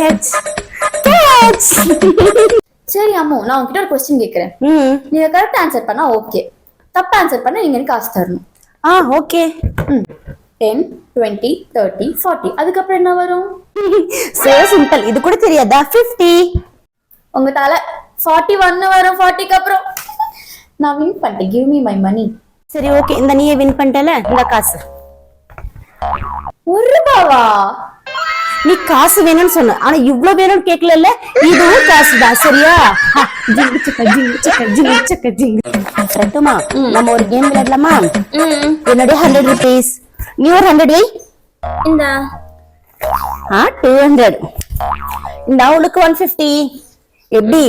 Catch catch சரி அம்மு நான் உங்ககிட்ட ஒரு கொஸ்டின் கேக்குறேன். நீங்க கரெக்ட் ஆன்சர் பண்ணா ஓகே தப்பா ஆன்சர் பண்ணா நீங்க எனக்கு காசு தரணும். ஆ okay ten twenty thirty forty அதுக்கப்புறம் என்ன வரும்? சோ சிம்பிள் இது கூட தெரியாதா? 50 உங்க தலை ஃபார்ட்டி ஒன்னு வரும் ஃபார்ட்டிக்கு அப்புறம். நான் வின் பண்ணிட்டேன். கிவ் மீ மை மணி சரி ஓகே இந்த நீயே வின் பண்ணிட்டல? இந்த காசு. ஒரு ரூபாவா? நீ காசு வேணும்னு சொன்ன. ஆனா இவ்ளோ வேணும்னு கேக்கல இதுவும் காசு தான் சரியா சட்டுமா நம்ம ஒரு கேம் விளையாடலாமா? என்னுடைய ஹண்ட்ரட் ருபீஸ் நீ ஒரு ஹண்ட்ரட் வை. இந்த. ஆ டூ ஹண்ட்ரட் இந்த உனக்கு ஒன் ஃபிஃப்டி எப்படி?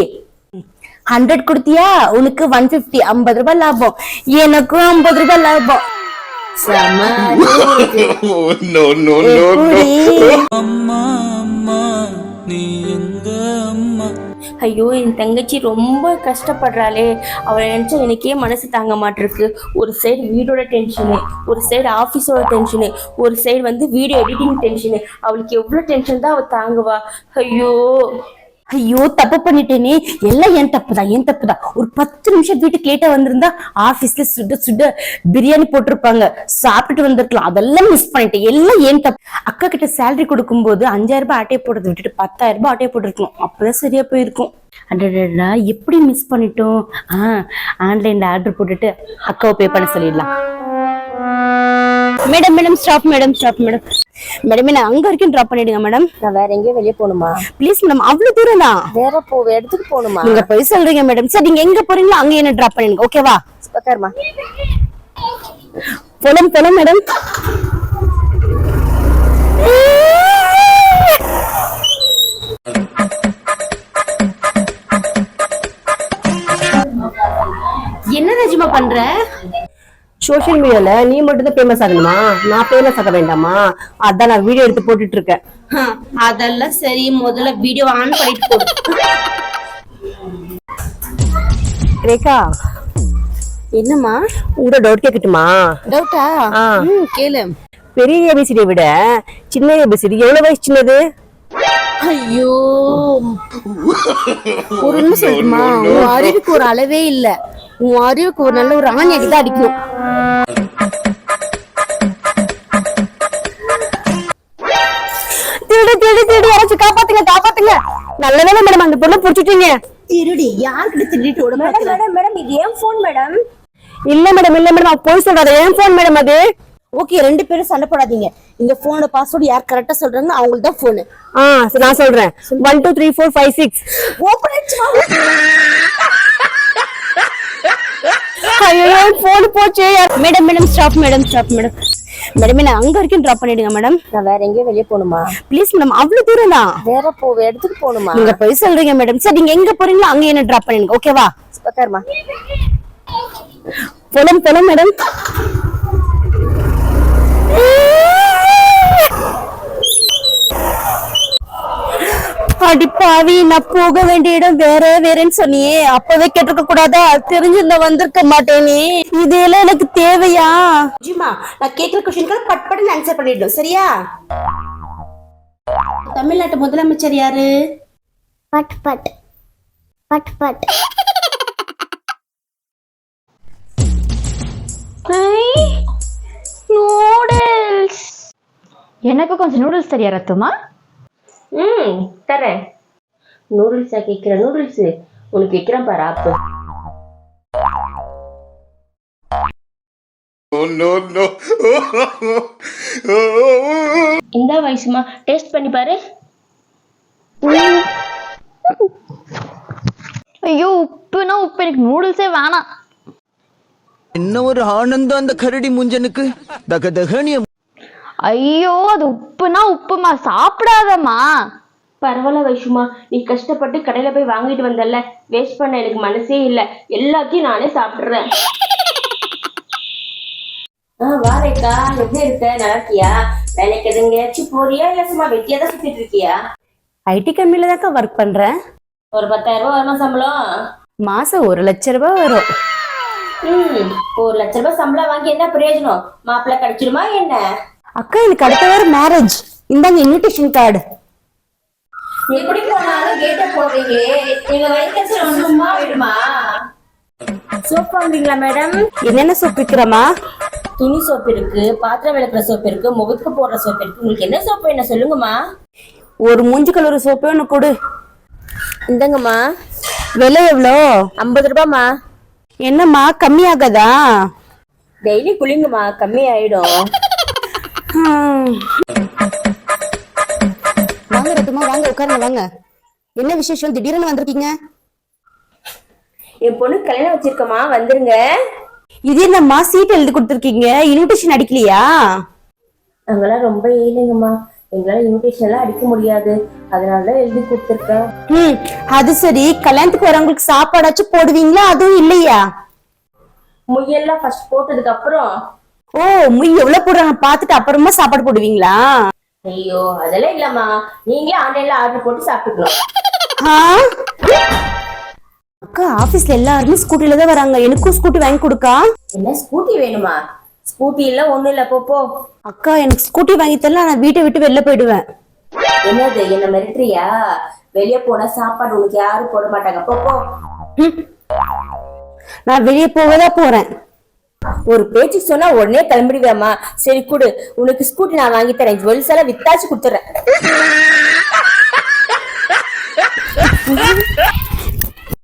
ஹண்ட்ரட் கொடுத்தியா? உனக்கு ஒன் ஃபிஃப்டி ஐம்பது ரூபாய் லாபம். எனக்கும் ஐம்பது ரூபாய் லாபம். ஐயோ என் தங்கச்சி ரொம்ப கஷ்டப்படுறாளே. அவளை நினைச்சா எனக்கே மனசு தாங்க மாட்டிருக்கு. ஒரு சைடு வீடோட டென்ஷனு ஒரு சைடு ஆஃபீஸோட டென்ஷனு ஒரு சைடு வந்து வீடியோ எடிட்டிங் டென்ஷனு அவளுக்கு எவ்வளோ டென்ஷன் தான் அவள் தாங்குவா. ஐயோ. ஐயோ தப்பு பண்ணிட்டேனே. எல்லாம் என் தப்பு தான் என் தப்பு தான் ஒரு பத்து நிமிஷம் வீட்டுக்கு லேட்டா வந்திருந்தா ஆபீஸ்ல சுட சுட பிரியாணி போட்டிருப்பாங்க. சாப்பிட்டுட்டு வந்திருக்கலாம். அதெல்லாம் மிஸ் பண்ணிட்டேன். எல்லாம் ஏன் தப்பு. அக்கா கிட்ட சேலரி கொடுக்கும்போது அஞ்சாயிரம் ரூபாய் ஆட்டையை போடுறத விட்டுட்டு பத்தாயிரம் ரூபாய் ஆட்டையை போட்டிருக்கணும் அப்பதான் சரியா போயிருக்கும். அடடா எப்படி மிஸ் பண்ணிட்டோம்? ஆ ஆன்லைன்ல ஆர்டர் போட்டுட்டு அக்காவை பே பண்ண சொல்லிடலாம். Madam madam stop madam stop madam madam என்ன அங்க வரைக்கும் டிராப் பண்ணிடுங்க மேடம் நான் வேற எங்கேயும் வெளியே போகணுமா? ப்ளீஸ் மேடம் அவ்வளவு தூரம் தான். வேற போ இடத்துக்கு போகணுமா? நீங்க போய் சொல்றீங்க மேடம் சரி நீங்க எங்க போறீங்களோ அங்க என்ன டிராப் பண்ணிடுங்க ஓகேவா உட்காருமா போலாம் போலாம் மேடம் என்ன ரஜிமா பண்ற? சோஷியல் மீடியால நீ மட்டும் தான் ஃபேமஸ் ஆகணுமா? நான் ஃபேமஸ் ஆக வேண்டாமா? அதான் நான் வீடியோ எடுத்து போட்டுட்டு இருக்கேன். அதெல்லாம் சரி. முதல்ல வீடியோ ஆன் பண்ணிட்டு போடு ரேகா. என்னம்மா? உங்க டவுட் கேட்கட்டுமா டவுட்டா. ம் கேளு. பெரிய ஏபிசிடியை விட சின்ன ஏபிசிடி எவ்வளவு வயசு சின்னது? ஐயோ. ஒரு நிமிஷம் சொல்லுமா உன் அறிவுக்கு ஒரு அளவே இல்ல. உன் அறிவுக்கு ஒரு நல்ல ஒரு ஆணி அடிதான் அடிக்கணும். திருடு திருடு திருடு யாராச்சும் காப்பாத்துங்க காப்பாத்துங்க. நல்ல வேலை மேடம் அந்த பொண்ணை புடிச்சிட்டீங்க. திருடி யாருக்கிட்ட திருடிட்டு விட மேடம் மேடம் இது ஏன் ஃபோன் மேடம் இல்ல மேடம் இல்ல மேடம் அவ போய் சொல்றாரு ஏன் போன் மேடம் அது. ஓகே ரெண்டு பேரும் சண்டை போடாதீங்க. இந்த போனோட பாஸ்வேர்டு யார் கரெக்டா சொல்றாங்க அவங்களுக்கு தான் போனு ஆ சரி, நான் சொல்றேன். One two three four five six open ஐயோ போன் போச்சு. Madam madam stop madam stop madam madam என்ன அங்க வரைக்கும் டிராப் பண்ணிடுங்க மேடம் நான் வேற எங்கேயும் வெளியே போகணுமா? ப்ளீஸ் மேடம் அவ்வளவு தூரம் தான் வேற போ இடத்துக்கு போகணுமா? நீங்க போய் சொல்றீங்க மேடம் சரி நீங்க எங்க போறீங்களோ அங்க என்ன டிராப் பண்ணிடுங்க ஓகேவா உட்காருமா போலாம் போலாம் மேடம் அடி பாவி நான் போக வேண்டிய இடம் வேற வேறன்னு சொன்னியே. அப்பவே கேட்டிருக்க கூடாதா? தெரிஞ்சிருந்தா வந்திருக்க மாட்டேனே இதெல்லாம் எனக்கு தேவையா? ஜிமா நான் கேக்குற கொஸ்டினுக்கு பட் பட்னு ஆன்சர் பண்ணிடணும். சரியா? தமிழ்நாட்டு முதலமைச்சர் யாரு? But but. But but. Noodles எனக்கு கொஞ்சம் நூடுல்ஸ் தெரியா ரத்துமா? ம் தரேன் நூடுல்ஸா கேக்குற நூடுல்ஸ் உனக்கு வைக்கிறேன் பாரு ஆப்பு. இந்த வயசுமா டேஸ்ட் பண்ணி பாரு ஐயோ உப்புனா உப்பு எனக்கு நூடுல்ஸே வேணாம் என்ன ஒரு ஆனந்தம் அந்த கரடி முஞ்சனுக்கு தக தகனிய ஐயோ அது உப்புனா உப்புமா. சாப்பிடாதம்மா. பரவாயில்ல வைஷுமா நீ கஷ்டப்பட்டு கடையில போய் வாங்கிட்டு வந்தல்ல. வேஸ்ட் பண்ண எனக்கு மனசே இல்ல. எல்லாத்தையும் நானே சாப்பிடுறேன் ஆ வா ரேகா எப்படி இருக்க? நல்லா இருக்கியா? வேலைக்கு எதுங்கயாச்சும் போறியா? இல்ல சும்மா வெட்டியா தான் சுத்திட்டு இருக்கியா? ஐடி கம்பெனில தாக்கா ஒர்க் பண்றேன். ஒரு பத்தாயிரம் ரூபாய் வருமா சம்பளம்? மாசம் ஒரு லட்ச ரூபாய் வரும். ம் ஒரு லட்ச ரூபாய் சம்பளம் வாங்கி என்ன பிரயோஜனம்? மாப்பிள்ளை கிடைச்சிருமா என்ன? அக்கா எனக்கு அடுத்த வாரம் மேரேஜ் இந்தாங்க இன்விடேஷன் கார்டு எப்படி போனாலும் கேட்ட போடுறீங்களே. எங்க வயிற்று சும்மா விடுமா? சோப் வாங்குறீங்களா மேடம் என்னென்ன சோப் விற்கிறமா துணி சோப் இருக்கு பாத்திரம் விளக்குற சோப் இருக்கு முகத்துக்கு போடுற சோப் இருக்கு. உங்களுக்கு என்ன சோப் வேணும் சொல்லுங்கம்மா. ஒரு மூஞ்சி கழுவுற சோப்பே ஒன்று கொடு. இந்தங்கம்மா. விலை எவ்வளோ? ஐம்பது ரூபாய்மா என்னம்மா கம்மியாகாதா? டெய்லி குளிங்கம்மா கம்மி ஆயிடும். வாங்க ரத்துமா வாங்க உட்காருங்க வாங்க. என்ன விசேஷம்? திடீர்னு வந்திருக்கீங்க? என் பொண்ணு கல்யாணம் வச்சிருக்கம்மா வந்துருங்க. இது என்னம்மா? சீட் எழுதி கொடுத்துருக்கீங்க. இன்விடேஷன் அடிக்கலையா? நாங்கெல்லாம் ரொம்ப ஏழைங்கம்மா. எங்களால இன்விடேஷன் எல்லாம் அடிக்க முடியாது. அதனால தான் எழுதி கொடுத்துருக்கேன். ம் அது சரி. கல்யாணத்துக்கு வரவங்களுக்கு சாப்பாடாச்சும் போடுவீங்களா? அதுவும் இல்லையா? முயல்லாம் ஃபர்ஸ்ட் போட்டதுக்கு அப்புறம் ஓ முய் எவ்வளவு போடுறாங்க? பார்த்துட்டு அப்புறமா சாப்பாடு போடுவீங்களா? ஐயோ அதெல்லாம் இல்லம்மா. நீங்களே ஆன்லைன்ல ஆர்டர் போட்டு சாப்பிட்டுக்கலாம்? அக்கா ஆபீஸ்ல எல்லாருமே ஸ்கூட்டில தான் வராங்க. எனக்கும் ஸ்கூட்டி வாங்கி கொடுக்கா? என்ன ஸ்கூட்டி வேணுமா? ஸ்கூட்டி இல்ல ஒண்ணு இல்ல. போ அக்கா எனக்கு ஸ்கூட்டி வாங்கி தரல நான் வீட்டை விட்டு வெளில போயிடுவேன். என்னது என்ன மிரட்டுறியா? வெளிய போனா சாப்பாடு உனக்கு யாரும் போட மாட்டாங்க. போ. நான் வெளியே போகதா போறேன். ஒரு பேச்சு சொன்னா உடனே கிளம்பிடுவேம்மா. சரி கொடு. உனக்கு ஸ்கூட்டி நான் வாங்கி தரேன். ஜுவல்ஸ் எல்லாம் வித்தாச்சு கொடுத்துறேன்